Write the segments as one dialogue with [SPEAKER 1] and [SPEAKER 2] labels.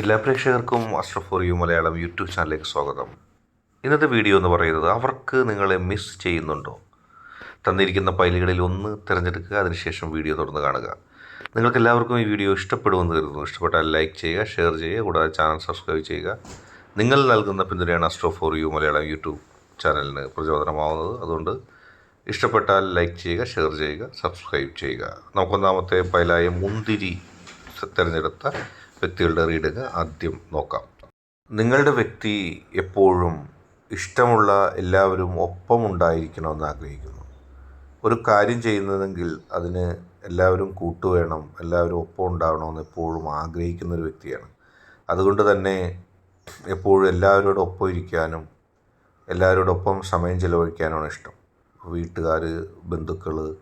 [SPEAKER 1] എല്ലാ പ്രേക്ഷകർക്കും Ashraf for you Malayalam YouTube ചാനലിലേക്ക് സ്വാഗതം. ഇന്നത്തെ വീഡിയോ എന്ന് പറയുന്നത് അവർക്ക് നിങ്ങളെ മിസ് ചെയ്യുന്നുണ്ടോ? തന്നിരിക്കുന്ന ഫയലുകളിൽ ഒന്ന് തിരഞ്ഞെടുക്കുക അതിനുശേഷം വീഡിയോ തുറന്ന് കാണുക. നിങ്ങൾക്ക് എല്ലാവർക്കും ഈ വീഡിയോ ഇഷ്ടപ്പെടുമെന്ന് കരുതുന്നു. ഇഷ്ടപ്പെട്ടാൽ ലൈക്ക് ചെയ്യുക ഷെയർ ചെയ്യുക കൂടാതെ ചാനൽ സബ്സ്ക്രൈബ് ചെയ്യുക. നിങ്ങൾ നൽകുന്ന പിന്തുണയാണ് astro for you Malayalam YouTube ചാനലിന് പ്രചോദനമാവുന്നത്. അതുകൊണ്ട് ഇഷ്ടപ്പെട്ടാൽ ലൈക്ക് ചെയ്യുക ഷെയർ ചെയ്യുക സബ്സ്ക്രൈബ് ചെയ്യുക. നമുക്കൊന്നാമത്തെ ഫയലായ മുന്തിരി തിരഞ്ഞെടുത്ത വ്യക്തികളുടെ റീഡിങ് ആദ്യം നോക്കാം. നിങ്ങളുടെ വ്യക്തി എപ്പോഴും ഇഷ്ടമുള്ള എല്ലാവരും ഒപ്പമുണ്ടായിരിക്കണമെന്ന് ആഗ്രഹിക്കുന്നു. ഒരു കാര്യം ചെയ്യുന്നതെങ്കിൽ അതിന് എല്ലാവരും കൂട്ടുവേണം എല്ലാവരും ഒപ്പം ഉണ്ടാവണമെന്ന് എപ്പോഴും ആഗ്രഹിക്കുന്ന ഒരു വ്യക്തിയാണ്. അതുകൊണ്ട് തന്നെ എപ്പോഴും എല്ലാവരോടും ഒപ്പം ഇരിക്കാനും എല്ലാവരോടൊപ്പം സമയം ചിലവഴിക്കാനാണ് ഇഷ്ടം. വീട്ടുകാർ ബന്ധുക്കൾ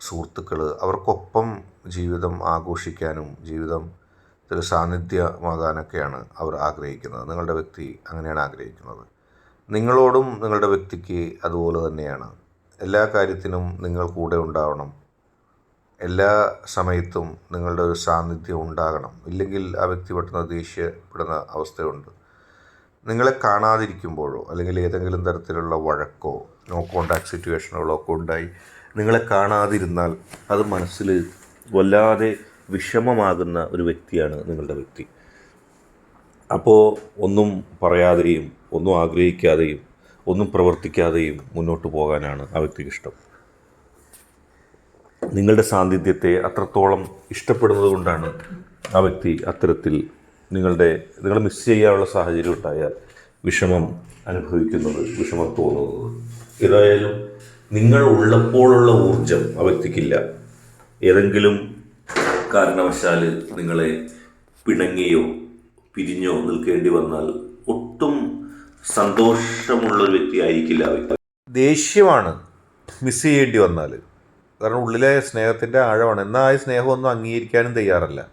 [SPEAKER 1] സുഹൃത്തുക്കൾ അവർക്കൊപ്പം ജീവിതം ആഘോഷിക്കാനും ജീവിതം ഒരു സാന്നിധ്യമാകാനൊക്കെയാണ് അവർ ആഗ്രഹിക്കുന്നത്. നിങ്ങളുടെ വ്യക്തി അങ്ങനെയാണ് ആഗ്രഹിക്കുന്നത്. നിങ്ങളോടും നിങ്ങളുടെ വ്യക്തിക്ക് അതുപോലെ തന്നെയാണ്. എല്ലാ കാര്യത്തിനും നിങ്ങൾ കൂടെ ഉണ്ടാവണം. എല്ലാ സമയത്തും നിങ്ങളുടെ ഒരു സാന്നിധ്യം ഉണ്ടാകണം. ഇല്ലെങ്കിൽ ആ വ്യക്തി പെട്ടെന്ന് ദേഷ്യപ്പെടുന്ന അവസ്ഥയുണ്ട്. നിങ്ങളെ കാണാതിരിക്കുമ്പോഴോ അല്ലെങ്കിൽ ഏതെങ്കിലും തരത്തിലുള്ള വഴക്കോ നോ കോണ്ടാക്ട് സിറ്റുവേഷനുകളോ ഒക്കെ ഉണ്ടായി നിങ്ങളെ കാണാതിരുന്നാൽ അത് മനസ്സിൽ വല്ലാതെ വിഷമമാകുന്ന ഒരു വ്യക്തിയാണ് നിങ്ങളുടെ വ്യക്തി. അപ്പോൾ ഒന്നും പറയാതെയും ഒന്നും ആഗ്രഹിക്കാതെയും ഒന്നും പ്രവർത്തിക്കാതെയും മുന്നോട്ട് പോകാനാണ് ആ വ്യക്തിക്ക് ഇഷ്ടം. നിങ്ങളുടെ സാന്നിധ്യത്തെ അത്രത്തോളം ഇഷ്ടപ്പെടുന്നത് കൊണ്ടാണ് ആ വ്യക്തി അത്തരത്തിൽ നിങ്ങളുടെ നിങ്ങളെ മിസ് ചെയ്യാനുള്ള സാഹചര്യം ഉണ്ടായാൽ വിഷമം അനുഭവിക്കുന്നത് വിഷമം തോന്നുന്നത്. ഏതായാലും നിങ്ങൾ ഉള്ളപ്പോഴുള്ള ഊർജം ആ വ്യക്തിക്കില്ല. ഏതെങ്കിലും കാരണവശാൽ നിങ്ങളെ പിണങ്ങിയോ പിരിഞ്ഞോ നിൽക്കേണ്ടി വന്നാൽ ഒട്ടും സന്തോഷമുള്ളൊരു വ്യക്തി. ആയിരിക്കില്ല ദേഷ്യമാണ് മിസ് ചെയ്യേണ്ടി വന്നാൽ. കാരണം ഉള്ളിലെ സ്നേഹത്തിന്റെ ആഴമാണ്. എന്നാൽ ആ സ്നേഹമൊന്നും അംഗീകരിക്കാനും തയ്യാറല്ല.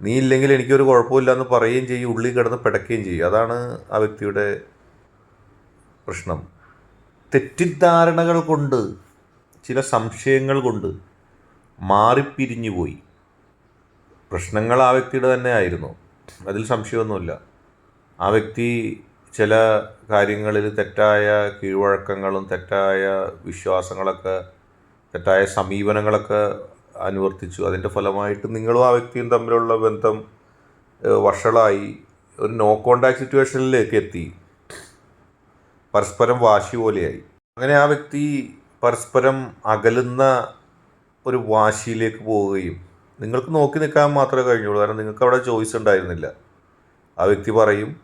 [SPEAKER 1] നീ ഇല്ലെങ്കിൽ എനിക്കൊരു കുഴപ്പമില്ല എന്ന് പറയുകയും ചെയ്യും ഉള്ളിൽ കിടന്ന് പിടയ്ക്കുകയും ചെയ്യും. അതാണ് ആ വ്യക്തിയുടെ പ്രശ്നം. തെറ്റിദ്ധാരണകൾ കൊണ്ട് ചില സംശയങ്ങൾ കൊണ്ട് മാറിപ്പിരിഞ്ഞു പോയി പ്രശ്നങ്ങൾ ആ വ്യക്തിയുടെ തന്നെ ആയിരുന്നു. അതിൽ സംശയമൊന്നുമില്ല. ആ വ്യക്തി ചില കാര്യങ്ങളിൽ തെറ്റായ കീഴ്വഴക്കങ്ങളും തെറ്റായ വിശ്വാസങ്ങളൊക്കെ തെറ്റായ സമീപനങ്ങളൊക്കെ അനുവർത്തിച്ചു. അതിന്റെ ഫലമായിട്ട് നിങ്ങളും ആ വ്യക്തിയും തമ്മിലുള്ള ബന്ധം വഷളായി. ഒരു നോ കോണ്ടാക്ട് സിറ്റുവേഷനിലേക്ക് എത്തി. പരസ്പരം വാശി പോലെയായി. അങ്ങനെ ആ വ്യക്തി പരസ്പരം അകലുന്ന ഒരു വാശിയിലേക്ക് പോവുകയും നിങ്ങൾക്ക് നോക്കി നിൽക്കാൻ മാത്രമേ കഴിഞ്ഞുള്ളൂ. കാരണം നിങ്ങൾക്ക് അവിടെ ചോയ്സ് ഉണ്ടായിരുന്നില്ല. ആ വ്യക്തി പറയും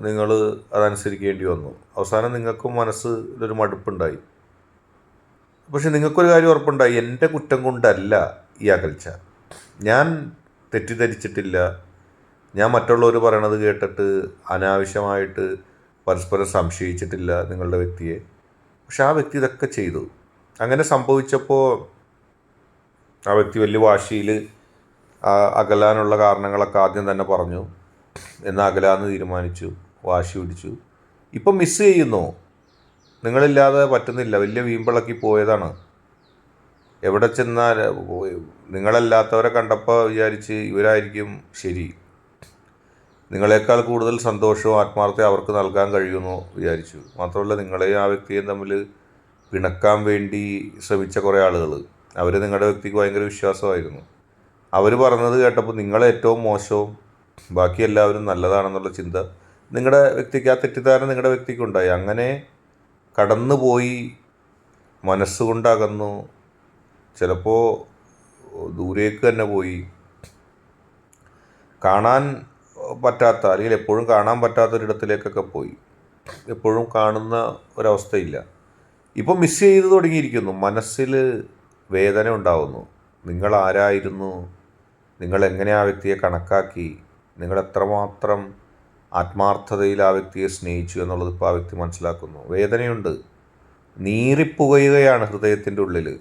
[SPEAKER 1] നിങ്ങൾ അതനുസരിക്കേണ്ടി വന്നു. അവസാനം നിങ്ങൾക്കും മനസ്സിലൊരു മടുപ്പുണ്ടായി. പക്ഷെ നിങ്ങൾക്കൊരു കാര്യം ഉറപ്പുണ്ടായി. എന്റെ കുറ്റം കൊണ്ടല്ല ഈ അകൽച്ച. ഞാൻ തെറ്റിദ്ധരിച്ചിട്ടില്ല. ഞാൻ മറ്റുള്ളവർ പറയണത് കേട്ടിട്ട് അനാവശ്യമായിട്ട് പരസ്പരം സംശയിച്ചിട്ടില്ല നിങ്ങളുടെ വ്യക്തിയെ. പക്ഷെ ആ വ്യക്തി ഇതൊക്കെ ചെയ്തു. അങ്ങനെ സംഭവിച്ചപ്പോൾ ആ വ്യക്തി വലിയ വാശിയിൽ അകലാനുള്ള കാരണങ്ങളൊക്കെ ആദ്യം തന്നെ പറഞ്ഞു. എന്നാൽ അകലാന്ന് തീരുമാനിച്ചു വാശി പിടിച്ചു. ഇപ്പം മിസ് ചെയ്യുന്നു? നിങ്ങളില്ലാതെ പറ്റുന്നില്ല. വലിയ വീമ്പിളക്കി പോയതാണ്. എവിടെ ചെന്നാൽ നിങ്ങളല്ലാത്തവരെ കണ്ടപ്പോൾ വിചാരിച്ച് ഇവരായിരിക്കും ശരി. നിങ്ങളെക്കാൾ കൂടുതൽ സന്തോഷവും ആത്മാർത്ഥത അവർക്ക് നൽകാൻ കഴിയുമെന്ന് വിചാരിച്ചു. മാത്രമല്ല നിങ്ങളെയും ആ വ്യക്തിയും തമ്മിൽ പിണക്കാൻ വേണ്ടി ശ്രമിച്ച കുറേ ആളുകൾ. അവർ നിങ്ങളുടെ വ്യക്തിക്ക് ഭയങ്കര വിശ്വാസമായിരുന്നു. അവർ പറഞ്ഞത് കേട്ടപ്പോൾ നിങ്ങളെ ഏറ്റവും മോശവും ബാക്കി എല്ലാവരും നല്ലതാണെന്നുള്ള ചിന്ത നിങ്ങളുടെ വ്യക്തിക്ക് ആ തെറ്റിദ്ധാരണ നിങ്ങളുടെ വ്യക്തിക്കുണ്ടായി. അങ്ങനെ കടന്നുപോയി മനസ്സുകൊണ്ടകന്നു. ചിലപ്പോൾ ദൂരേക്ക് തന്നെ പോയി. കാണാൻ പറ്റാത്ത അല്ലെങ്കിൽ എപ്പോഴും കാണാൻ പറ്റാത്തൊരിടത്തിലേക്കൊക്കെ പോയി. എപ്പോഴും കാണുന്ന ഒരവസ്ഥയില്ല. ഇപ്പം മിസ് ചെയ്ത് തുടങ്ങിയിരിക്കുന്നു. മനസ്സിൽ വേദന ഉണ്ടാവുന്നു. നിങ്ങൾ ആരായിരുന്നു? നിങ്ങൾ എങ്ങനെ ആ വ്യക്തിയെ കണക്കാക്കി? നിങ്ങൾ എത്രമാത്രം ആത്മാർത്ഥതയിൽ ആ വ്യക്തിയെ സ്നേഹിച്ചു എന്നുള്ളത് ഇപ്പോൾ ആ വ്യക്തി മനസ്സിലാക്കുന്നു. വേദനയുണ്ട്. നീറിപ്പുകയുകയാണ് ഹൃദയത്തിന്റെ ഉള്ളിൽ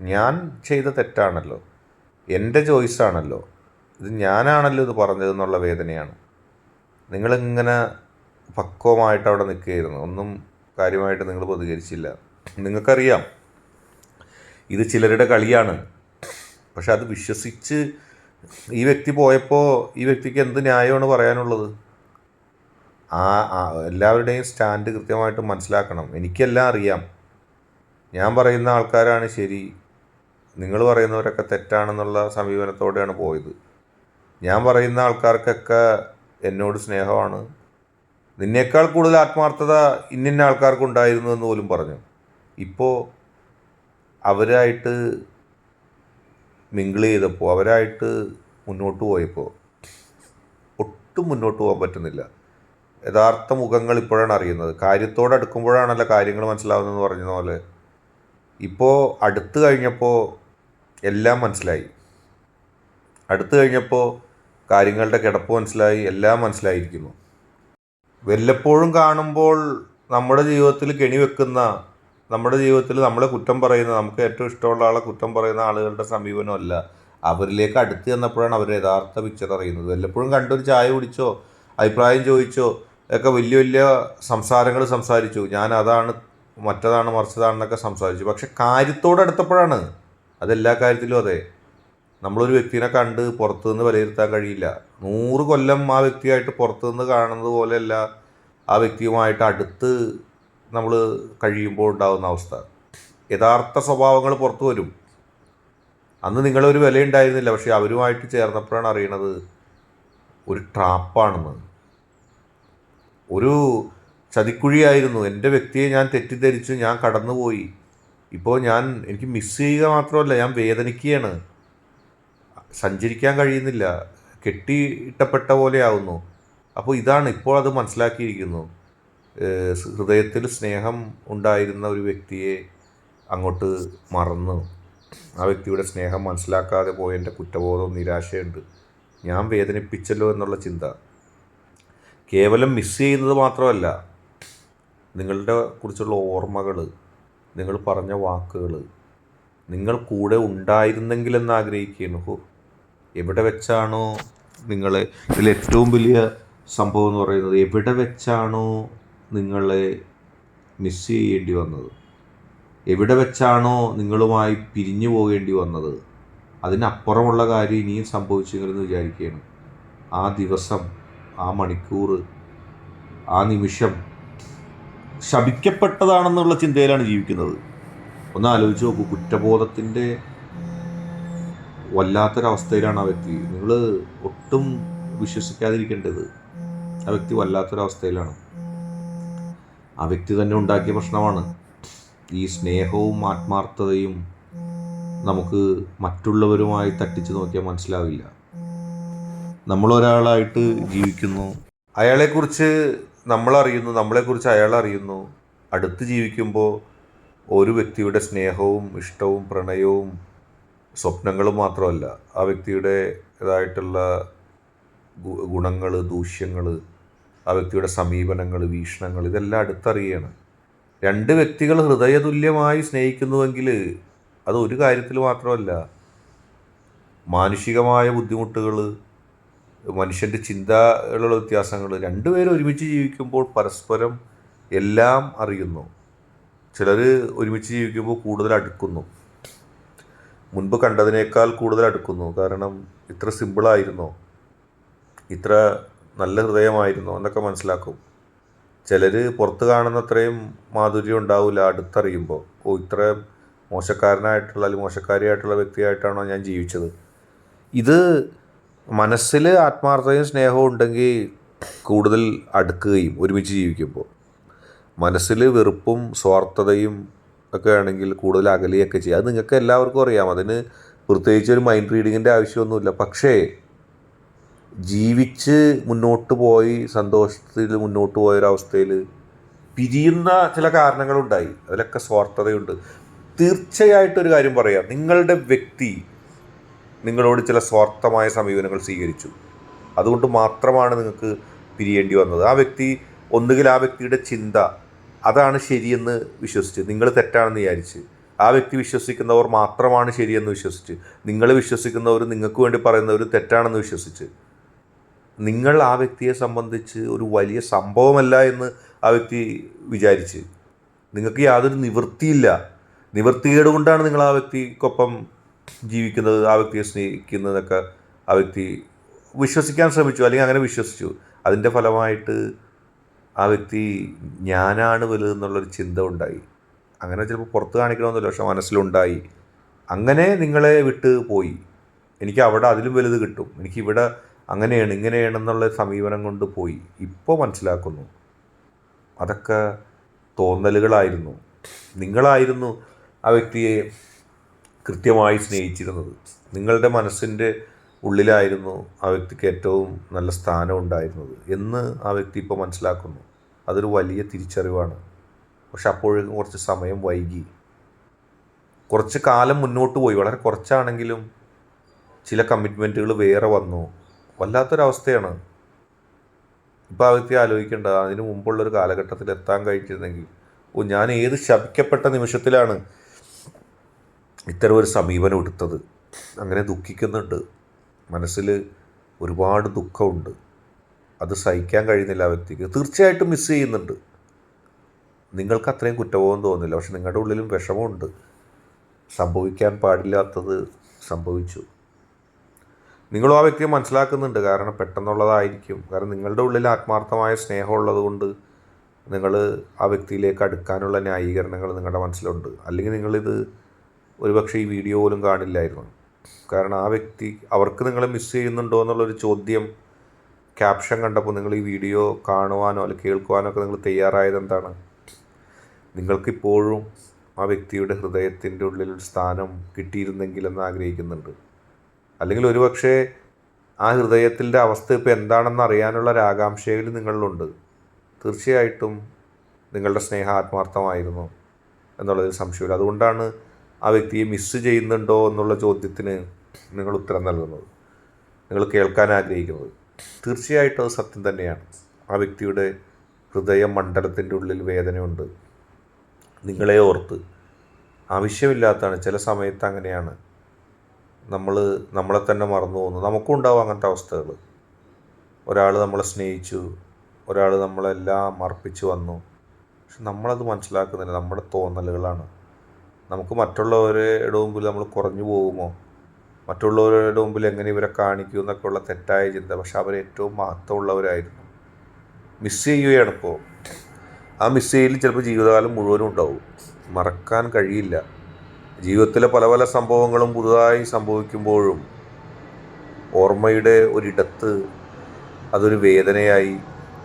[SPEAKER 1] ഞാൻ ചെയ്ത തെറ്റാണല്ലോ. എന്റെ ചോയ്സാണല്ലോ ഇത് ഞാനാണല്ലോ ഇത് പറഞ്ഞതെന്നുള്ള വേദനയാണ്. നിങ്ങളിങ്ങനെ പക്വമായിട്ട് അവിടെ നിൽക്കുകയായിരുന്നു. ഒന്നും കാര്യമായിട്ട് നിങ്ങൾ പ്രതികരിച്ചില്ല. നിങ്ങൾക്കറിയാം. ഇത് ചിലരുടെ കളിയാണ്. പക്ഷെ അത് വിശ്വസിച്ച് ഈ വ്യക്തി പോയപ്പോൾ ഈ വ്യക്തിക്ക് എന്ത് ന്യായമാണ് പറയാനുള്ളത്? ആ എല്ലാവരുടെയും സ്റ്റാൻഡ് കൃത്യമായിട്ട് മനസ്സിലാക്കണം. എനിക്കെല്ലാം അറിയാം. ഞാൻ പറയുന്ന ആൾക്കാരാണ് ശരി. നിങ്ങൾ പറയുന്നവരൊക്കെ തെറ്റാണെന്നുള്ള സമീപനത്തോടെയാണ് പോയത്. ഞാൻ പറയുന്ന ആൾക്കാർക്കൊക്കെ എന്നോട് സ്നേഹമാണ്. നിന്നേക്കാൾ കൂടുതൽ ആത്മാർത്ഥത ഇന്നിന്ന ആൾക്കാർക്കുണ്ടായിരുന്നു എന്ന് പോലും പറഞ്ഞു. ഇപ്പോൾ അവരായിട്ട് മിങ്കിൾ ചെയ്തപ്പോൾ അവരായിട്ട് മുന്നോട്ട് പോയപ്പോൾ ഒട്ടും മുന്നോട്ട് പോകാൻ പറ്റുന്നില്ല. യഥാർത്ഥ മുഖങ്ങൾ ഇപ്പോഴാണ് അറിയുന്നത്. കാര്യത്തോട് അടുക്കുമ്പോഴാണല്ലോ കാര്യങ്ങൾ മനസ്സിലാവുന്നതെന്ന് പറഞ്ഞ പോലെ. ഇപ്പോൾ അടുത്ത് കഴിഞ്ഞപ്പോൾ എല്ലാം മനസ്സിലായി. അടുത്ത് കഴിഞ്ഞപ്പോൾ കാര്യങ്ങളുടെ കിടപ്പ് മനസ്സിലായി എല്ലാം മനസ്സിലായിരിക്കുന്നു. വല്ലപ്പോഴും കാണുമ്പോൾ നമ്മുടെ ജീവിതത്തിൽ കെണി വെക്കുന്ന നമ്മുടെ ജീവിതത്തിൽ നമ്മളെ കുറ്റം പറയുന്ന നമുക്ക് ഏറ്റവും ഇഷ്ടമുള്ള ആളെ കുറ്റം പറയുന്ന ആളുകളുടെ സമീപനമല്ല. അവരിലേക്ക് അടുത്ത് ചെന്നപ്പോഴാണ് അവർ യഥാർത്ഥ പിക്ചർ അറിയുന്നത്. വല്ലപ്പോഴും കണ്ടൊരു ചായ കുടിച്ചോ അഭിപ്രായം ചോദിച്ചോ ഒക്കെ വലിയ വലിയ സംസാരങ്ങൾ സംസാരിച്ചു. ഞാൻ അതാണ് മറ്റതാണ് മറിച്ചതാണെന്നൊക്കെ സംസാരിച്ചു. പക്ഷെ കാര്യത്തോട് അടുത്തപ്പോഴാണ്. അതെല്ലാ കാര്യത്തിലും അതെ. നമ്മളൊരു വ്യക്തിനെ കണ്ട് പുറത്തുനിന്ന് വിലയിരുത്താൻ കഴിയില്ല. നൂറ് കൊല്ലം ആ വ്യക്തിയായിട്ട് പുറത്തുനിന്ന് കാണുന്നത് പോലെയല്ല ആ വ്യക്തിയുമായിട്ട് അടുത്ത് നമ്മൾ കഴിയുമ്പോൾ ഉണ്ടാകുന്ന അവസ്ഥ. യഥാർത്ഥ സ്വഭാവങ്ങൾ പുറത്തു വരും. അന്ന് നിങ്ങളൊരു വില ഉണ്ടായിരുന്നില്ല പക്ഷേ അവരുമായിട്ട് ചേർന്നപ്പോഴാണ് അറിയണത് ഒരു ട്രാപ്പാണെന്ന്. ഒരു ചതിക്കുഴിയായിരുന്നു. എന്റെ വ്യക്തിയെ ഞാൻ തെറ്റിദ്ധരിച്ചു. ഞാൻ കടന്നുപോയി. ഇപ്പോൾ ഞാൻ എനിക്ക് മിസ് ചെയ്യുക മാത്രമല്ല ഞാൻ വേദനിക്കുകയാണ്. സഞ്ചരിക്കാൻ കഴിയുന്നില്ല. കെട്ടിയിട്ടപ്പെട്ട പോലെയാവുന്നു അപ്പോൾ ഇതാണ് ഇപ്പോൾ അത് മനസ്സിലാക്കിയിരിക്കുന്നു. ഹൃദയത്തിൽ സ്നേഹം ഉണ്ടായിരുന്ന ഒരു വ്യക്തിയെ അങ്ങോട്ട് മറന്നു. ആ വ്യക്തിയുടെ സ്നേഹം മനസ്സിലാക്കാതെ പോയതിന്റെ കുറ്റബോധവും നിരാശയുണ്ട്. ഞാൻ വേദനിപ്പിച്ചല്ലോ എന്നുള്ള ചിന്ത. കേവലം മിസ് ചെയ്യുന്നത് മാത്രമല്ല നിങ്ങളുടെ കുറിച്ചുള്ള ഓർമ്മകൾ നിങ്ങൾ പറഞ്ഞ വാക്കുകൾ നിങ്ങൾ കൂടെ ഉണ്ടായിരുന്നെങ്കിലെന്ന് ആഗ്രഹിക്കുകയാണ്. ഹോ എവിടെ വെച്ചാണോ നിങ്ങളെ ഇതിൽ ഏറ്റവും വലിയ സംഭവം എന്ന് പറയുന്നത് എവിടെ വെച്ചാണോ നിങ്ങളെ മിസ് ചെയ്യേണ്ടി വന്നത്? എവിടെ വെച്ചാണോ നിങ്ങളുമായി പിരിഞ്ഞു പോകേണ്ടി വന്നത്? അതിനപ്പുറമുള്ള കാര്യം ഇനിയും സംഭവിച്ചെങ്കിലെന്ന് വിചാരിക്കുകയാണ്. ആ ദിവസം ആ മണിക്കൂർ ആ നിമിഷം ശപിക്കപ്പെട്ടതാണെന്നുള്ള ചിന്തയിലാണ് ജീവിക്കുന്നത്. ഒന്ന് ആലോചിച്ച് നോക്കൂ കുറ്റബോധത്തിന്റെ വല്ലാത്തൊരവസ്ഥയിലാണ് ആ വ്യക്തി. നിങ്ങൾ ഒട്ടും വിശ്വസിക്കാതിരിക്കേണ്ടത്. ആ വ്യക്തി വല്ലാത്തൊരവസ്ഥയിലാണ്. ആ വ്യക്തി തന്നെ ഉണ്ടാക്കിയ പ്രശ്നമാണ് ഈ സ്നേഹവും ആത്മാർത്ഥതയും നമുക്ക് മറ്റുള്ളവരുമായി തട്ടിച്ച് നോക്കിയാൽ മനസ്സിലാവില്ല. നമ്മളൊരാളായിട്ട് ജീവിക്കുന്നു. അയാളെക്കുറിച്ച് നമ്മളറിയുന്നു നമ്മളെക്കുറിച്ച് അയാൾ അറിയുന്നു അടുത്ത് ജീവിക്കുമ്പോൾ ഒരു വ്യക്തിയുടെ സ്നേഹവും ഇഷ്ടവും പ്രണയവും സ്വപ്നങ്ങളും മാത്രമല്ല ആ വ്യക്തിയുടെ ഇതായിട്ടുള്ള ഗുണങ്ങൾ ദൂഷ്യങ്ങൾ ആ വ്യക്തിയുടെ സമീപനങ്ങൾ വീക്ഷണങ്ങൾ ഇതെല്ലാം അടുത്തറിയണം. രണ്ട് വ്യക്തികൾ ഹൃദയതുല്യമായി സ്നേഹിക്കുന്നുവെങ്കിൽ അത് ഒരു കാര്യത്തിൽ മാത്രമല്ല. മാനുഷികമായ ബുദ്ധിമുട്ടുകൾ മനുഷ്യന്റെ ചിന്തകളുള്ള വ്യത്യാസങ്ങൾ രണ്ടുപേരും ഒരുമിച്ച് ജീവിക്കുമ്പോൾ പരസ്പരം എല്ലാം അറിയുന്നു. ചിലർ ഒരുമിച്ച് ജീവിക്കുമ്പോൾ കൂടുതൽ അടുക്കുന്നു. മുൻപ് കണ്ടതിനേക്കാൾ കൂടുതൽ അടുക്കുന്നു. കാരണം ഇത്ര സിമ്പിളായിരുന്നോ? ഇത്ര നല്ല ഹൃദയമായിരുന്നോ എന്നൊക്കെ മനസ്സിലാക്കും. ചിലർ പുറത്ത് കാണുന്ന അത്രയും മാധുര്യം ഉണ്ടാവില്ല അടുത്തറിയുമ്പോൾ. ഓ ഇത്ര മോശക്കാരനായിട്ടുള്ള അല്ലെങ്കിൽ മോശക്കാരിയായിട്ടുള്ള വ്യക്തിയായിട്ടാണോ ഞാൻ ജീവിച്ചത്? ഇത് മനസ്സിൽ ആത്മാർത്ഥതയും സ്നേഹവും ഉണ്ടെങ്കിൽ കൂടുതൽ അടുക്കുകയും ഒരുമിച്ച് ജീവിക്കുമ്പോൾ. മനസ്സിൽ വെറുപ്പും സ്വാർത്ഥതയും ഒക്കെ ആണെങ്കിൽ കൂടുതൽ അകലെയൊക്കെ ചെയ്യുക അത് നിങ്ങൾക്ക് എല്ലാവർക്കും അറിയാം. അതിന് പ്രത്യേകിച്ച് ഒരു മൈൻഡ് റീഡിങ്ങിന്റെ ആവശ്യമൊന്നുമില്ല. പക്ഷേ ജീവിച്ച് മുന്നോട്ട് പോയി സന്തോഷത്തിൽ മുന്നോട്ട് പോയൊരവസ്ഥയിൽ പിരിയുന്ന ചില കാരണങ്ങളുണ്ടായി. അതിലൊക്കെ സ്വാർത്ഥതയുണ്ട്. തീർച്ചയായിട്ടൊരു കാര്യം പറയാം. നിങ്ങളുടെ വ്യക്തി നിങ്ങളോട് ചില സ്വാർത്ഥമായ സമീപനങ്ങൾ സ്വീകരിച്ചു. അതുകൊണ്ട് മാത്രമാണ് നിങ്ങൾക്ക് പിരിയേണ്ടി വന്നത്. ആ വ്യക്തി ഒന്നുകിൽ ആ വ്യക്തിയുടെ ചിന്ത അതാണ് ശരിയെന്ന് വിശ്വസിച്ച് നിങ്ങൾ തെറ്റാണെന്ന് വിചാരിച്ച് ആ വ്യക്തി വിശ്വസിക്കുന്നവർ മാത്രമാണ് ശരിയെന്ന് വിശ്വസിച്ച് നിങ്ങൾ വിശ്വസിക്കുന്നവർ നിങ്ങൾക്ക് വേണ്ടി പറയുന്നവർ തെറ്റാണെന്ന് വിശ്വസിച്ച് നിങ്ങൾ ആ വ്യക്തിയെ സംബന്ധിച്ച് ഒരു വലിയ സംഭവമല്ല എന്ന് ആ വ്യക്തി വിചാരിച്ച്. നിങ്ങൾക്ക് യാതൊരു നിവൃത്തിയില്ല. നിവൃത്തികേട് കൊണ്ടാണ് നിങ്ങൾ ആ വ്യക്തിക്കൊപ്പം ജീവിക്കുന്നത് ആ വ്യക്തിയെ സ്നേഹിക്കുന്നതൊക്കെ ആ വ്യക്തി വിശ്വസിക്കാൻ ശ്രമിച്ചു അല്ലെങ്കിൽ അങ്ങനെ വിശ്വസിച്ചു. അതിന്റെ ഫലമായിട്ട് ആ വ്യക്തി ഞാനാണ് വലുതെന്നുള്ളൊരു ചിന്ത ഉണ്ടായി. അങ്ങനെ ചിലപ്പോൾ പുറത്ത് കാണിക്കണമെന്നില്ല പക്ഷെ മനസ്സിലുണ്ടായി. അങ്ങനെ നിങ്ങളെ വിട്ട് പോയി. എനിക്ക് അവിടെ അതിലും വലുത് കിട്ടും. എനിക്ക് ഇവിടെ അങ്ങനെയാണ് ഇങ്ങനെയാണെന്നുള്ള സമീപനം കൊണ്ട് പോയി. ഇപ്പോൾ മനസ്സിലാക്കുന്നു. അതൊക്കെ തോന്നലുകളായിരുന്നു. നിങ്ങളായിരുന്നു ആ വ്യക്തിയെ കൃത്യമായി സ്നേഹിച്ചിരുന്നത്. നിങ്ങളുടെ മനസ്സിന്റെ ഉള്ളിലായിരുന്നു ആ വ്യക്തിക്ക് ഏറ്റവും നല്ല സ്ഥാനം ഉണ്ടായിരുന്നത് എന്ന് ആ വ്യക്തി ഇപ്പോൾ മനസ്സിലാക്കുന്നു. അതൊരു വലിയ തിരിച്ചറിവാണ്. പക്ഷെ അപ്പോഴേക്കും കുറച്ച് സമയം വൈകി. കുറച്ച് കാലം മുന്നോട്ട് പോയി. വളരെ കുറച്ചാണെങ്കിലും ചില കമ്മിറ്റ്മെന്റുകൾ വേറെ വന്നു. വല്ലാത്തൊരവസ്ഥയാണ്. ഇപ്പോൾ ആ വ്യക്തി ആലോചിക്കേണ്ട അതിന് മുമ്പുള്ളൊരു കാലഘട്ടത്തിൽ എത്താൻ കഴിച്ചിരുന്നെങ്കിൽ ഓ ഞാൻ ഏത് ശപിക്കപ്പെട്ട നിമിഷത്തിലാണ് ഇത്തരം ഒരു സമീപനം എടുത്തത്? അങ്ങനെ ദുഃഖിക്കുന്നുണ്ട്. മനസ്സിൽ ഒരുപാട് ദുഃഖമുണ്ട്. അത് സഹിക്കാൻ കഴിയുന്നില്ല ആ വ്യക്തിക്ക്. തീർച്ചയായിട്ടും മിസ് ചെയ്യുന്നുണ്ട്. നിങ്ങൾക്ക് അത്രയും കുറ്റബോധം തോന്നുന്നില്ല. പക്ഷെ നിങ്ങളുടെ ഉള്ളിലും വിഷമമുണ്ട്. സംഭവിക്കാൻ പാടില്ലാത്തത് സംഭവിച്ചു. നിങ്ങളും ആ വ്യക്തിയെ മനസ്സിലാക്കുന്നുണ്ട്. കാരണം പെട്ടെന്നുള്ളതായിരിക്കും. കാരണം നിങ്ങളുടെ ഉള്ളിൽ ആത്മാർത്ഥമായ സ്നേഹമുള്ളത് കൊണ്ട് നിങ്ങൾ ആ വ്യക്തിയിലേക്ക് അടുക്കാനുള്ള ന്യായീകരണങ്ങൾ നിങ്ങളുടെ മനസ്സിലുണ്ട്. അല്ലെങ്കിൽ നിങ്ങളിത് ഒരുപക്ഷെ ഈ വീഡിയോ പോലും കാണില്ലായിരുന്നു. കാരണം ആ വ്യക്തി അവർക്ക് നിങ്ങളെ മിസ് ചെയ്യുന്നുണ്ടോ എന്നുള്ളൊരു ചോദ്യം ക്യാപ്ഷൻ കണ്ടപ്പോൾ നിങ്ങൾ ഈ വീഡിയോ കാണുവാനോ അല്ലെങ്കിൽ കേൾക്കുവാനോ ഒക്കെ നിങ്ങൾ തയ്യാറായത് എന്താണ്? നിങ്ങൾക്കിപ്പോഴും ആ വ്യക്തിയുടെ ഹൃദയത്തിന്റെ ഉള്ളിൽ സ്ഥാനം കിട്ടിയിരുന്നെങ്കിലെന്ന് ആഗ്രഹിക്കുന്നുണ്ട്. അല്ലെങ്കിൽ ഒരുപക്ഷെ ആ ഹൃദയത്തിന്റെ അവസ്ഥ ഇപ്പോൾ എന്താണെന്ന് അറിയാനുള്ള ഒരു നിങ്ങളിലുണ്ട്. തീർച്ചയായിട്ടും നിങ്ങളുടെ സ്നേഹം ആത്മാർത്ഥമായിരുന്നു എന്നുള്ളതിൽ സംശയമില്ല. അതുകൊണ്ടാണ് ആ വ്യക്തിയെ മിസ്സ് ചെയ്യുന്നുണ്ടോ എന്നുള്ള ചോദ്യത്തിന് നിങ്ങൾ ഉത്തരം നൽകുന്നത്. നിങ്ങൾ കേൾക്കാൻ ആഗ്രഹിക്കുന്നത്. തീർച്ചയായിട്ടും അത് സത്യം തന്നെയാണ്. ആ വ്യക്തിയുടെ ഹൃദയ മണ്ഡലത്തിന്റെ ഉള്ളിൽ വേദനയുണ്ട്. നിങ്ങളെ ഓർത്ത് ആവശ്യമില്ലാത്തതാണ്. ചില സമയത്ത് അങ്ങനെയാണ്. നമ്മൾ നമ്മളെ തന്നെ മറന്നു പോകുന്നു. നമുക്കും ഉണ്ടാവും അങ്ങനത്തെ അവസ്ഥകൾ ഒരാൾ നമ്മളെ സ്നേഹിച്ചു ഒരാൾ നമ്മളെല്ലാം അർപ്പിച്ചു വന്നു. പക്ഷെ നമ്മളത് മനസ്സിലാക്കുന്നില്ല. നമ്മുടെ തോന്നലുകളാണ്. നമുക്ക് മറ്റുള്ളവരുടെ മുമ്പിൽ നമ്മൾ കുറഞ്ഞു പോകുമോ? മറ്റുള്ളവരുടെ മുമ്പിൽ എങ്ങനെ ഇവരെ കാണിക്കൂ എന്നൊക്കെയുള്ള തെറ്റായ ചിന്ത. പക്ഷെ അവർ ഏറ്റവും മഹത്വമുള്ളവരായിരുന്നു. മിസ് ചെയ്യുകയാണ് ഇപ്പോൾ. ആ മിസ് ചെയ്യൽ ചിലപ്പോൾ ജീവിതകാലം മുഴുവനും ഉണ്ടാവും. മറക്കാൻ കഴിയില്ല. ജീവിതത്തിലെ പല പല സംഭവങ്ങളും പുതുതായി സംഭവിക്കുമ്പോഴും ഓർമ്മയുടെ ഒരിടത്ത് അതൊരു വേദനയായി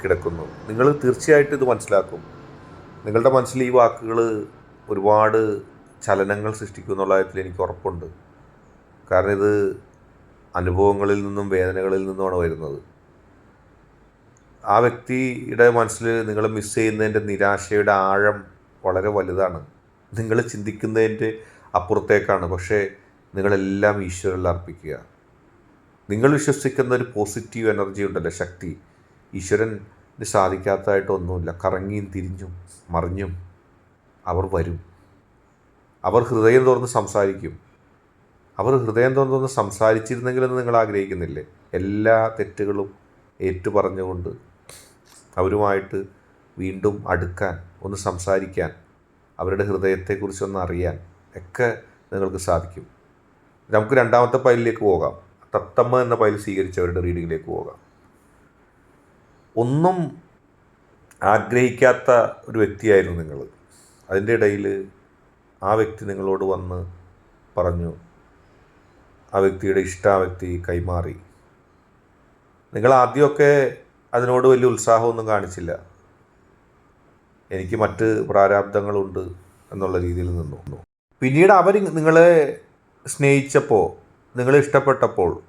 [SPEAKER 1] കിടക്കുന്നു. നിങ്ങൾ തീർച്ചയായിട്ടും ഇത് മനസ്സിലാക്കും. നിങ്ങളുടെ മനസ്സിൽ ഈ വാക്കുകൾ ഒരുപാട് ചലനങ്ങൾ സൃഷ്ടിക്കും എന്നുള്ള കാര്യത്തിൽ എനിക്ക് ഉറപ്പുണ്ട്. കാരണം ഇത് അനുഭവങ്ങളിൽ നിന്നും വേദനകളിൽ നിന്നുമാണ് വരുന്നത്. ആ വ്യക്തിയുടെ മനസ്സിൽ നിങ്ങൾ മിസ് ചെയ്യുന്നതിന്റെ നിരാശയുടെ ആഴം വളരെ വലുതാണ്. നിങ്ങൾ ചിന്തിക്കുന്നതിന്റെ അപ്പുറത്തേക്കാണ്. പക്ഷേ നിങ്ങളെല്ലാം ഈശ്വരനിൽ അർപ്പിക്കുക. നിങ്ങൾ വിശ്വസിക്കുന്ന ഒരു പോസിറ്റീവ് എനർജി ഉണ്ടല്ലോ ശക്തി. ഈശ്വരന് സാധിക്കാത്തതായിട്ടൊന്നുമില്ല. കറങ്ങിയും തിരിഞ്ഞും മറിഞ്ഞും അവർ വരും. അവർ ഹൃദയം തുറന്ന് സംസാരിക്കും. അവർ ഹൃദയം തുറന്ന് സംസാരിച്ചിരുന്നെങ്കിലെന്ന് നിങ്ങൾ ആഗ്രഹിക്കുന്നില്ലേ? എല്ലാ തെറ്റുകളും ഏറ്റുപറഞ്ഞുകൊണ്ട് അവരുമായിട്ട് വീണ്ടും അടുക്കാൻ ഒന്ന് സംസാരിക്കാൻ അവരുടെ ഹൃദയത്തെക്കുറിച്ചൊന്ന് അറിയാൻ ഒക്കെ നിങ്ങൾക്ക് സാധിക്കും. നമുക്ക് രണ്ടാമത്തെ പൈലിലേക്ക് പോകാം. തത്തമ്മ എന്ന പൈൽ സ്വീകരിച്ചവരുടെ റീഡിങ്ങിലേക്ക് പോകാം. ഒന്നും ആഗ്രഹിക്കാത്ത ഒരു വ്യക്തിയായിരുന്നു നിങ്ങൾ. അതിന്റെ ഇടയിൽ ആ വ്യക്തി നിങ്ങളോട് വന്ന് പറഞ്ഞു ആ വ്യക്തിയുടെ ഇഷ്ട ആ വ്യക്തി കൈമാറി. നിങ്ങൾ ആദ്യമൊക്കെ അതിനോട് വലിയ ഉത്സാഹമൊന്നും കാണിച്ചില്ല. എനിക്ക് മറ്റ് പ്രാരാബ്ദങ്ങളുണ്ട് എന്നുള്ള രീതിയിൽ നിന്നു. പിന്നീട് അവർ നിങ്ങളെ സ്നേഹിച്ചപ്പോൾ നിങ്ങളെ ഇഷ്ടപ്പെട്ടപ്പോൾ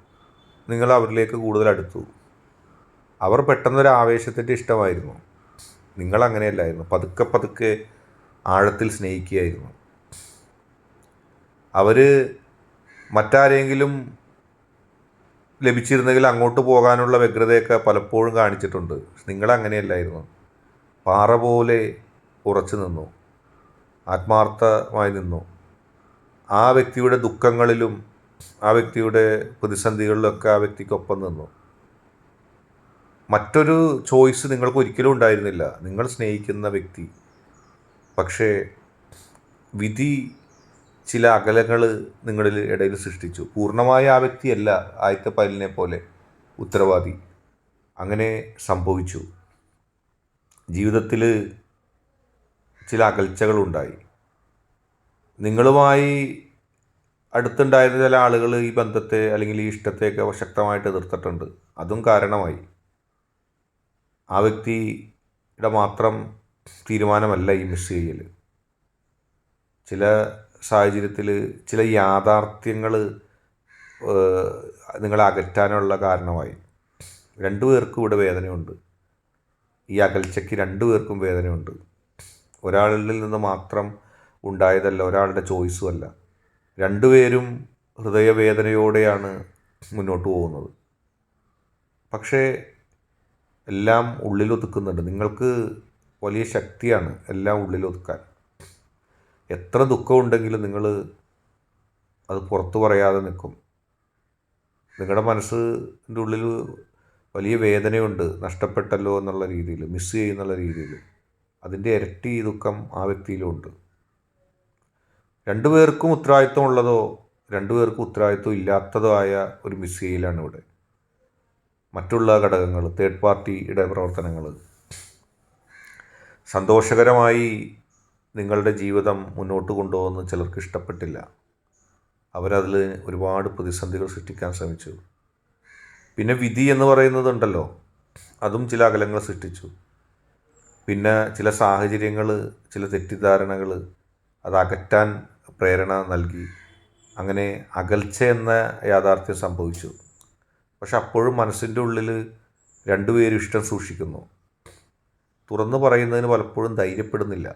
[SPEAKER 1] നിങ്ങൾ അവരിലേക്ക് കൂടുതൽ അടുത്തു. അവർ പെട്ടെന്നൊരു ആവേശത്തിന്റെ ഇഷ്ടമായിരുന്നു. നിങ്ങൾ അങ്ങനെയല്ലായിരുന്നു. പതുക്കെ പതുക്കെ ആഴത്തിൽ സ്നേഹിക്കുകയായിരുന്നു. അവർ മറ്റാരെങ്കിലും ലഭിച്ചിരുന്നെങ്കിൽ അങ്ങോട്ട് പോകാനുള്ള വ്യഗ്രതയൊക്കെ പലപ്പോഴും കാണിച്ചിട്ടുണ്ട്. നിങ്ങളങ്ങനെയല്ലായിരുന്നു പാറ പോലെ ഉറച്ചു നിന്നു. ആത്മാർത്ഥമായി നിന്നു. ആ വ്യക്തിയുടെ ദുഃഖങ്ങളിലും ആ വ്യക്തിയുടെ പ്രതിസന്ധികളിലൊക്കെ ആ വ്യക്തിക്കൊപ്പം നിന്നു. മറ്റൊരു ചോയ്സ് നിങ്ങൾക്ക് ഒരിക്കലും ഉണ്ടായിരുന്നില്ല. നിങ്ങൾ സ്നേഹിക്കുന്ന വ്യക്തി. പക്ഷേ വിധി ചില അകലങ്ങൾ നിങ്ങളിൽ ഇടയിൽ സൃഷ്ടിച്ചു. പൂർണമായ ആ വ്യക്തിയല്ല ആദ്യത്തെ പൈലിനെ പോലെ ഉത്തരവാദി. അങ്ങനെ സംഭവിച്ചു. ജീവിതത്തിൽ ചില അകൽച്ചകളുണ്ടായി. നിങ്ങളുമായി അടുത്തുണ്ടായിരുന്ന ചില ആളുകൾ ഈ ബന്ധത്തെ അല്ലെങ്കിൽ ഈ ഇഷ്ടത്തെയൊക്കെ ശക്തമായിട്ട് എതിർത്തിട്ടുണ്ട്. അതും കാരണമായി. ആ വ്യക്തിയുടെ മാത്രം തീരുമാനമല്ല ഈ മിസ് ചെയ്യൽ ചില സാഹചര്യത്തിൽ ചില യാഥാർത്ഥ്യങ്ങൾ നിങ്ങളെ അകറ്റാനുള്ള കാരണമായി. രണ്ടു പേർക്കും ഇവിടെ വേദനയുണ്ട്. ഈ അകൽച്ചയ്ക്ക് രണ്ടു പേർക്കും വേദനയുണ്ട്. ഒരാളിൽ നിന്ന് മാത്രം ഉണ്ടായതല്ല ഒരാളുടെ ചോയ്സും അല്ല. രണ്ടുപേരും ഹൃദയവേദനയോടെയാണ് മുന്നോട്ട് പോകുന്നത്. പക്ഷേ എല്ലാം ഉള്ളിലൊതുക്കുന്നുണ്ട്. നിങ്ങൾക്ക് വലിയ ശക്തിയാണ് എല്ലാം ഉള്ളിലൊതുക്കാൻ. എത്ര ദുഃഖമുണ്ടെങ്കിലും നിങ്ങൾ അത് പുറത്തു പറയാതെ നിൽക്കും. നിങ്ങളുടെ മനസ്സിന്റെ ഉള്ളിൽ വലിയ വേദനയുണ്ട് നഷ്ടപ്പെട്ടല്ലോ എന്നുള്ള രീതിയിൽ മിസ് ചെയ്യുന്നുള്ള രീതിയിൽ. അതിന്റെ ഇരട്ടി ദുഃഖം ആ വ്യക്തിയിലുമുണ്ട് രണ്ടുപേർക്കും ഉത്തരവാദിത്വം ഉള്ളതോ രണ്ടുപേർക്കും ഉത്തരവാദിത്വം ഇല്ലാത്തതോ ആയ ഒരു മിസ്സൈലാണ് ഇവിടെ. മറ്റുള്ള ഘടകങ്ങൾ തേർഡ് പാർട്ടിയുടെ പ്രവർത്തനങ്ങൾ. സന്തോഷകരമായി നിങ്ങളുടെ ജീവിതം മുന്നോട്ട് കൊണ്ടുപോകുന്നത് ചിലർക്ക് ഇഷ്ടപ്പെട്ടില്ല. അവരതിൽ ഒരുപാട് പ്രതിസന്ധികൾ സൃഷ്ടിക്കാൻ ശ്രമിച്ചു. പിന്നെ വിധി എന്ന് പറയുന്നതുണ്ടല്ലോ അതും ചില അകലങ്ങൾ സൃഷ്ടിച്ചു. പിന്നെ ചില സാഹചര്യങ്ങൾ ചില തെറ്റിദ്ധാരണകൾ അത് അകറ്റാൻ പ്രേരണ നൽകി. അങ്ങനെ അകൽച്ച എന്ന യാഥാർത്ഥ്യം സംഭവിച്ചു. പക്ഷെ അപ്പോഴും മനസ്സിന്റെ ഉള്ളിൽ രണ്ടുപേരും ഇഷ്ടം സൂക്ഷിക്കുന്നു. തുറന്നു പറയുന്നതിന് പലപ്പോഴും ധൈര്യപ്പെടുന്നില്ല.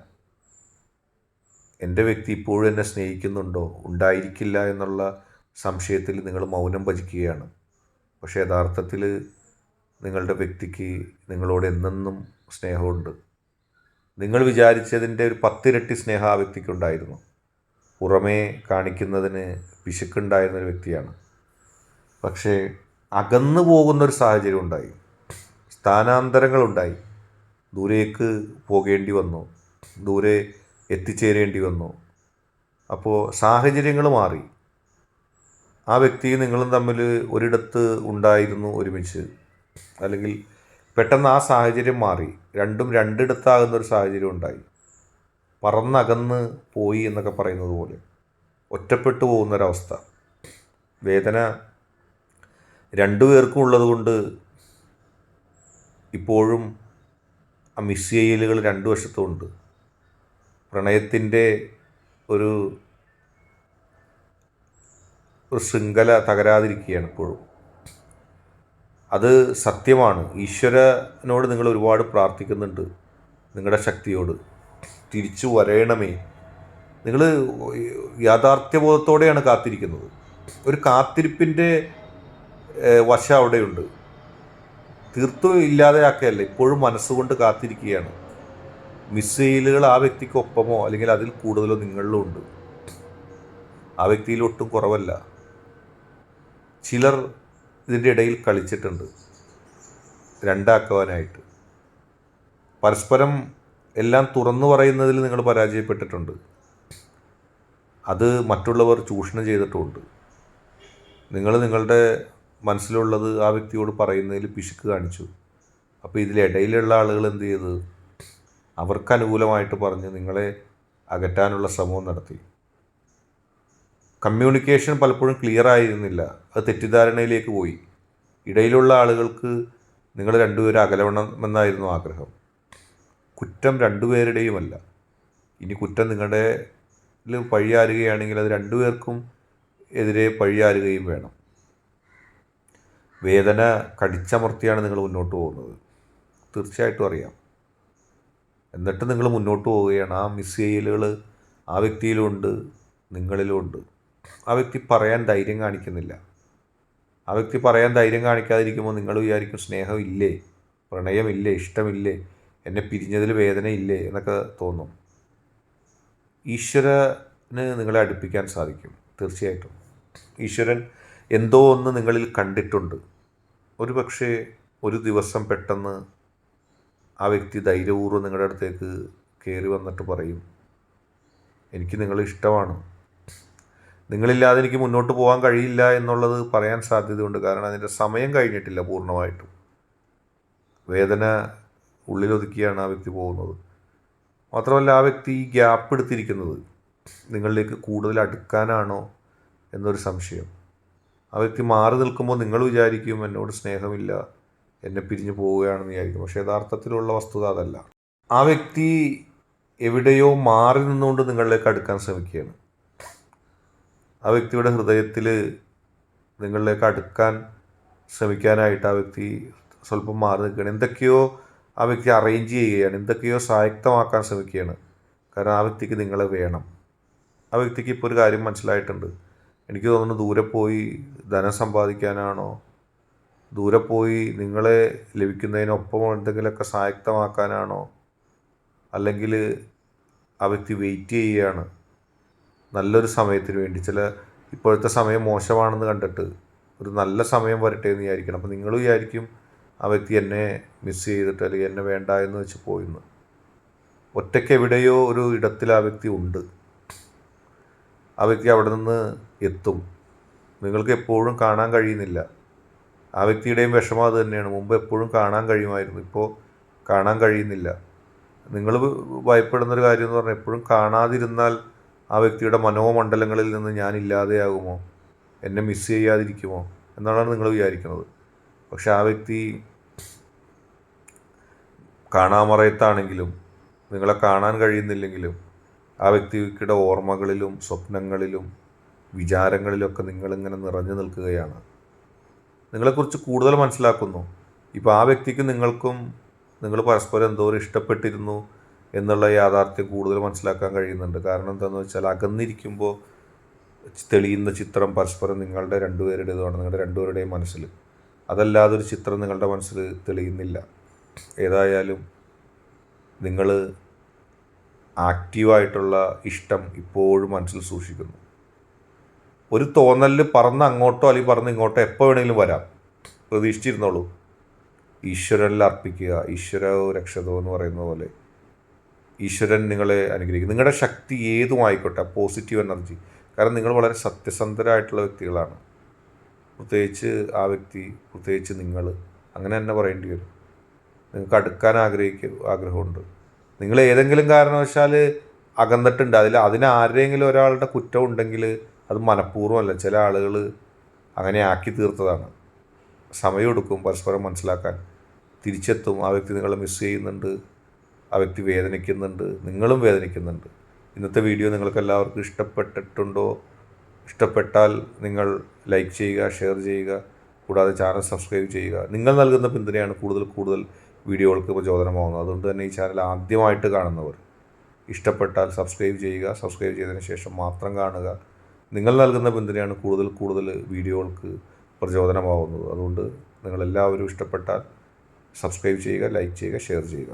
[SPEAKER 1] എന്റെ വ്യക്തി ഇപ്പോഴും എന്നെ സ്നേഹിക്കുന്നുണ്ടോ? ഉണ്ടായിരിക്കില്ല എന്നുള്ള സംശയത്തിൽ നിങ്ങൾ മൗനം ഭജിക്കുകയാണ്. പക്ഷേ യഥാർത്ഥത്തിൽ നിങ്ങളുടെ വ്യക്തിക്ക് നിങ്ങളോട് എന്നെന്നും സ്നേഹമുണ്ട്. നിങ്ങൾ വിചാരിച്ചതിന്റെ ഒരു പത്തിരട്ടി സ്നേഹം ആ വ്യക്തിക്കുണ്ടായിരുന്നു. പുറമേ കാണിക്കുന്നതിന് പിശുക്കുണ്ടായിരുന്നൊരു വ്യക്തിയാണ്. പക്ഷേ അകന്നു പോകുന്നൊരു സാഹചര്യം ഉണ്ടായി. സ്ഥാനാന്തരങ്ങളുണ്ടായി. ദൂരേക്ക് പോകേണ്ടി വന്നു. ദൂരെ എത്തിച്ചേരേണ്ടി വന്നു. അപ്പോൾ സാഹചര്യങ്ങൾ മാറി. ആ വ്യക്തിയും നിങ്ങളും തമ്മിൽ ഒരിടത്ത് ഉണ്ടായിരുന്നു ഒരുമിച്ച്. അല്ലെങ്കിൽ പെട്ടെന്ന് ആ സാഹചര്യം മാറി. രണ്ടും രണ്ടിടത്താകുന്ന ഒരു സാഹചര്യം ഉണ്ടായി. പറന്നകന്ന് പോയി എന്നൊക്കെ പറയുന്നത് പോലെ. ഒറ്റപ്പെട്ടു പോകുന്നൊരവസ്ഥ. വേദന രണ്ടു രണ്ടുപേർക്കും ഉള്ളതുകൊണ്ട് ഇപ്പോഴും ആ മിസ് ചെയ്യലുകൾ രണ്ടു വശത്തുമുണ്ട്. പ്രണയത്തിന്റെ ഒരു ഒരു ശൃംഖല തകരാതിരിക്കുകയാണ് ഇപ്പോഴും. അത് സത്യമാണ്. ഈശ്വരനോട് നിങ്ങൾ ഒരുപാട് പ്രാർത്ഥിക്കുന്നുണ്ട് നിങ്ങളുടെ ശക്തിയോട്. തിരിച്ചു വരയണമേ നിങ്ങൾ യാഥാർത്ഥ്യബോധത്തോടെയാണ് കാത്തിരിക്കുന്നത്. ഒരു കാത്തിരിപ്പിന്റെ വശം അവിടെയുണ്ട്. തീർത്തും ഇല്ലാതെയാക്കുകയല്ല ഇപ്പോഴും മനസ്സുകൊണ്ട് കാത്തിരിക്കുകയാണ്. മിസൈലുകൾ ആ വ്യക്തിക്കൊപ്പമോ അല്ലെങ്കിൽ അതിൽ കൂടുതലോ നിങ്ങളിലും ഉണ്ട്. ആ വ്യക്തിയിൽ ഒട്ടും കുറവല്ല. ചിലർ ഇതിന്റെ ഇടയിൽ കളിച്ചിട്ടുണ്ട്. രണ്ടാക്കുവാനായിട്ട്. പരസ്പരം എല്ലാം തുറന്നു പറയുന്നതിൽ നിങ്ങൾ പരാജയപ്പെട്ടിട്ടുണ്ട്. അത് മറ്റുള്ളവർ ചൂഷണം ചെയ്തിട്ടുമുണ്ട് നിങ്ങൾ നിങ്ങളുടെ മനസ്സിലുള്ളത് ആ വ്യക്തിയോട് പറയുന്നതിൽ പിശുക്ക് കാണിച്ചു. അപ്പോൾ ഇതിലിടയിലുള്ള ആളുകൾ എന്ത് ചെയ്ത്? അവർക്ക് അനുകൂലമായിട്ട് പറഞ്ഞ് നിങ്ങളെ അകറ്റാനുള്ള ശ്രമവും നടത്തി. കമ്മ്യൂണിക്കേഷൻ പലപ്പോഴും ക്ലിയർ ആയിരുന്നില്ല. അത് തെറ്റിദ്ധാരണയിലേക്ക് പോയി. ഇടയിലുള്ള ആളുകൾക്ക് നിങ്ങൾ രണ്ടുപേരും അകലണമെന്നായിരുന്നു ആഗ്രഹം. കുറ്റം രണ്ടുപേരുടെയുമല്ല. ഇനി കുറ്റം നിങ്ങളുടെ പഴിയാരുകയാണെങ്കിൽ അത് രണ്ടുപേർക്കും എതിരെ പഴിയാരുകയും വേണം. വേദന കടിച്ചമർത്തിയാണ് നിങ്ങൾ മുന്നോട്ട് പോകുന്നത്. തീർച്ചയായിട്ടും അറിയാം. എന്നിട്ട് നിങ്ങൾ മുന്നോട്ട് പോവുകയാണ്. ആ മിസ് ചെയ്യലുകൾ ആ വ്യക്തിയിലുമുണ്ട് നിങ്ങളിലുമുണ്ട് ആ വ്യക്തി പറയാൻ ധൈര്യം കാണിക്കുന്നില്ല. ആ വ്യക്തി പറയാൻ ധൈര്യം കാണിക്കാതിരിക്കുമ്പോൾ നിങ്ങൾ വിചാരിക്കും സ്നേഹമില്ലേ പ്രണയമില്ലേ ഇഷ്ടമില്ലേ. എന്നെ പിരിഞ്ഞതിൽ വേദന ഇല്ലേ എന്നൊക്കെ തോന്നും. ഈശ്വരന് നിങ്ങളെ അടുപ്പിക്കാൻ സാധിക്കും തീർച്ചയായിട്ടും. ഈശ്വരൻ എന്തോ ഒന്ന് നിങ്ങളിൽ കണ്ടിട്ടുണ്ട്. ഒരു പക്ഷേ ഒരു ദിവസം പെട്ടെന്ന് ആ വ്യക്തി ധൈര്യപൂർവം നിങ്ങളുടെ അടുത്തേക്ക് കയറി വന്നിട്ട് പറയും എനിക്ക് നിങ്ങളെ ഇഷ്ടമാണ്.
[SPEAKER 2] നിങ്ങളില്ലാതെ എനിക്ക് മുന്നോട്ട് പോകാൻ കഴിയില്ല എന്നുള്ളത് പറയാൻ സാധ്യതയുണ്ട്. കാരണം അതിന്റെ സമയം കഴിഞ്ഞിട്ടില്ല പൂർണമായിട്ടും. വേദന ഉള്ളിലൊതുക്കിയാണ് ആ വ്യക്തി പോകുന്നത്. മാത്രമല്ല ആ വ്യക്തി ഈ ഗ്യാപ്പ് എടുത്തിരിക്കുന്നത് നിങ്ങളിലേക്ക് കൂടുതൽ അടുക്കാനാണോ എന്നൊരു സംശയം. ആ വ്യക്തി മാറി നിൽക്കുമ്പോൾ നിങ്ങൾ വിചാരിക്കും എന്നോട് സ്നേഹമില്ല എന്നെ പിരിഞ്ഞു പോവുകയാണെന്ന് വിചാരിക്കും. പക്ഷേ യഥാർത്ഥത്തിലുള്ള വസ്തുത അതല്ല. ആ വ്യക്തി എവിടെയോ മാറി നിന്നുകൊണ്ട് നിങ്ങളിലേക്ക് അടുക്കാൻ ശ്രമിക്കുകയാണ്. ആ വ്യക്തിയുടെ ഹൃദയത്തിൽ നിങ്ങളിലേക്ക് അടുക്കാൻ ശ്രമിക്കാനായിട്ട് ആ വ്യക്തി സ്വല്പം മാറി നിൽക്കുകയാണ്. എന്തൊക്കെയോ ആ വ്യക്തി അറേഞ്ച് ചെയ്യുകയാണ് എന്തൊക്കെയോ സായക്തമാക്കാൻ ശ്രമിക്കുകയാണ്. കാരണം ആ വ്യക്തിക്ക് നിങ്ങളെ വേണം. ആ വ്യക്തിക്ക് ഇപ്പോൾ ഒരു കാര്യം മനസ്സിലായിട്ടുണ്ട്. എനിക്ക് തോന്നുന്നു ദൂരെ പോയി ധനം സമ്പാദിക്കാനാണോ? ദൂരെ പോയി നിങ്ങളെ ലഭിക്കുന്നതിനൊപ്പം എന്തെങ്കിലുമൊക്കെ സായക്തമാക്കാനാണോ അല്ലെങ്കിൽ ആ വ്യക്തി വെയിറ്റ് ചെയ്യുകയാണ് നല്ലൊരു സമയത്തിന് വേണ്ടി. ചില ഇപ്പോഴത്തെ സമയം മോശമാണെന്ന് കണ്ടിട്ട് ഒരു നല്ല സമയം വരട്ടെ എന്ന് വിചാരിക്കണം. അപ്പോൾ നിങ്ങൾ വിചാരിക്കും ആ വ്യക്തി എന്നെ മിസ് ചെയ്തിട്ട് അല്ലെങ്കിൽ എന്നെ വേണ്ട എന്ന് വെച്ച് പോയിന്ന്. ഒറ്റയ്ക്ക് എവിടെയോ ഒരു ഇടത്തിൽ ആ വ്യക്തി ഉണ്ട്. ആ വ്യക്തി അവിടെ നിന്ന് എത്തും. നിങ്ങൾക്ക് എപ്പോഴും കാണാൻ കഴിയുന്നില്ല. ആ വ്യക്തിയുടെയും വിഷമം അത് തന്നെയാണ്. മുമ്പ് എപ്പോഴും കാണാൻ കഴിയുമായിരുന്നു. ഇപ്പോൾ കാണാൻ കഴിയുന്നില്ല. നിങ്ങൾ ഭയപ്പെടുന്നൊരു കാര്യം എന്ന് പറഞ്ഞാൽ എപ്പോഴും കാണാതിരുന്നാൽ ആ വ്യക്തിയുടെ മനോമണ്ഡലങ്ങളിൽ നിന്ന് ഞാൻ ഇല്ലാതെയാകുമോ? എന്നെ മിസ് ചെയ്യാതിരിക്കുമോ? എന്നാണ് നിങ്ങൾ വിചാരിക്കുന്നത്. പക്ഷെ ആ വ്യക്തി കാണാമറയത്താണെങ്കിലും നിങ്ങളെ കാണാൻ കഴിയുന്നില്ലെങ്കിലും ആ വ്യക്തിയുടെ ഓർമ്മകളിലും സ്വപ്നങ്ങളിലും വിചാരങ്ങളിലൊക്കെ നിങ്ങളിങ്ങനെ നിറഞ്ഞു നിൽക്കുകയാണ്. നിങ്ങളെക്കുറിച്ച് കൂടുതൽ മനസ്സിലാക്കുന്നു. ഇപ്പോൾ ആ വ്യക്തിക്ക് നിങ്ങൾക്കും നിങ്ങൾ പരസ്പരം എന്തോ ഒരു ഇഷ്ടപ്പെട്ടിരുന്നു എന്നുള്ള യാഥാർത്ഥ്യം കൂടുതൽ മനസ്സിലാക്കാൻ കഴിയുന്നുണ്ട്. കാരണം എന്താണെന്ന് വെച്ചാൽ അകന്നിരിക്കുമ്പോൾ തെളിയുന്ന ചിത്രം പരസ്പരം നിങ്ങളുടെ രണ്ടുപേരുടേതുമാണ് നിങ്ങളുടെ രണ്ടുപേരുടെയും മനസ്സിൽ. അതല്ലാതെ ഒരു ചിത്രം നിങ്ങളുടെ മനസ്സിൽ തെളിയുന്നില്ല. ഏതായാലും നിങ്ങൾ ആക്റ്റീവായിട്ടുള്ള ഇഷ്ടം ഇപ്പോഴും മനസ്സിൽ സൂക്ഷിക്കുന്നു. ഒരു തോന്നലിൽ പറന്ന് അങ്ങോട്ടോ അല്ലെങ്കിൽ പറന്ന് ഇങ്ങോട്ടോ എപ്പോൾ വേണമെങ്കിലും വരാം. പ്രതീക്ഷിച്ചിരുന്നോളൂ. ഈശ്വരനിൽ അർപ്പിക്കുക ഈശ്വര രക്ഷതോ എന്ന് പറയുന്ന പോലെ. ഈശ്വരൻ നിങ്ങളെ അനുഗ്രഹിക്കും. നിങ്ങളുടെ ശക്തി ഏതുമായിക്കോട്ടെ പോസിറ്റീവ് എനർജി. കാരണം നിങ്ങൾ വളരെ സത്യസന്ധരായിട്ടുള്ള വ്യക്തികളാണ്. പ്രത്യേകിച്ച് ആ വ്യക്തി പ്രത്യേകിച്ച് നിങ്ങൾ അങ്ങനെ തന്നെ പറയേണ്ടി വരും. നിങ്ങൾക്ക് അടുക്കാൻ ആഗ്രഹിക്ക ആഗ്രഹമുണ്ട്. നിങ്ങൾ ഏതെങ്കിലും കാരണവശാൽ അകന്നിട്ടുണ്ട്. അതിൽ അതിന് ആരുടെയെങ്കിലും ഒരാളുടെ കുറ്റം ഉണ്ടെങ്കിൽ അത് മനഃപൂർവമല്ല. ചില ആളുകൾ അങ്ങനെ ആക്കി തീർത്തതാണ്. സമയമെടുക്കും പരസ്പരം മനസ്സിലാക്കാൻ. തിരിച്ചെത്തും. ആ വ്യക്തി നിങ്ങളെ മിസ് ചെയ്യുന്നുണ്ട്. ആ വ്യക്തി വേദനിക്കുന്നുണ്ട്. നിങ്ങളും വേദനിക്കുന്നുണ്ട്. ഇന്നത്തെ വീഡിയോ നിങ്ങൾക്ക് എല്ലാവർക്കും ഇഷ്ടപ്പെട്ടിട്ടുണ്ടോ? ഇഷ്ടപ്പെട്ടാൽ നിങ്ങൾ ലൈക്ക് ചെയ്യുക ഷെയർ ചെയ്യുക കൂടാതെ ചാനൽ സബ്സ്ക്രൈബ് ചെയ്യുക. നിങ്ങൾ നൽകുന്ന പിന്തുണയാണ് കൂടുതൽ കൂടുതൽ വീഡിയോകൾക്ക് പ്രചോദനമാകുന്നത് അതുകൊണ്ട് തന്നെ ഈ ചാനൽ ആദ്യമായിട്ട് കാണുന്നവർ ഇഷ്ടപ്പെട്ടാൽ സബ്സ്ക്രൈബ് ചെയ്യുക സബ്സ്ക്രൈബ് ചെയ്തതിന് ശേഷം മാത്രം കാണുക. നിങ്ങൾ നൽകുന്ന പിന്തുണയാണ് കൂടുതൽ കൂടുതൽ വീഡിയോകൾക്ക് പ്രചോദനമാകുന്നത് അതുകൊണ്ട് നിങ്ങളെല്ലാവരും ഇഷ്ടപ്പെട്ടാൽ സബ്സ്ക്രൈബ് ചെയ്യുക ലൈക്ക് ചെയ്യുക ഷെയർ ചെയ്യുക.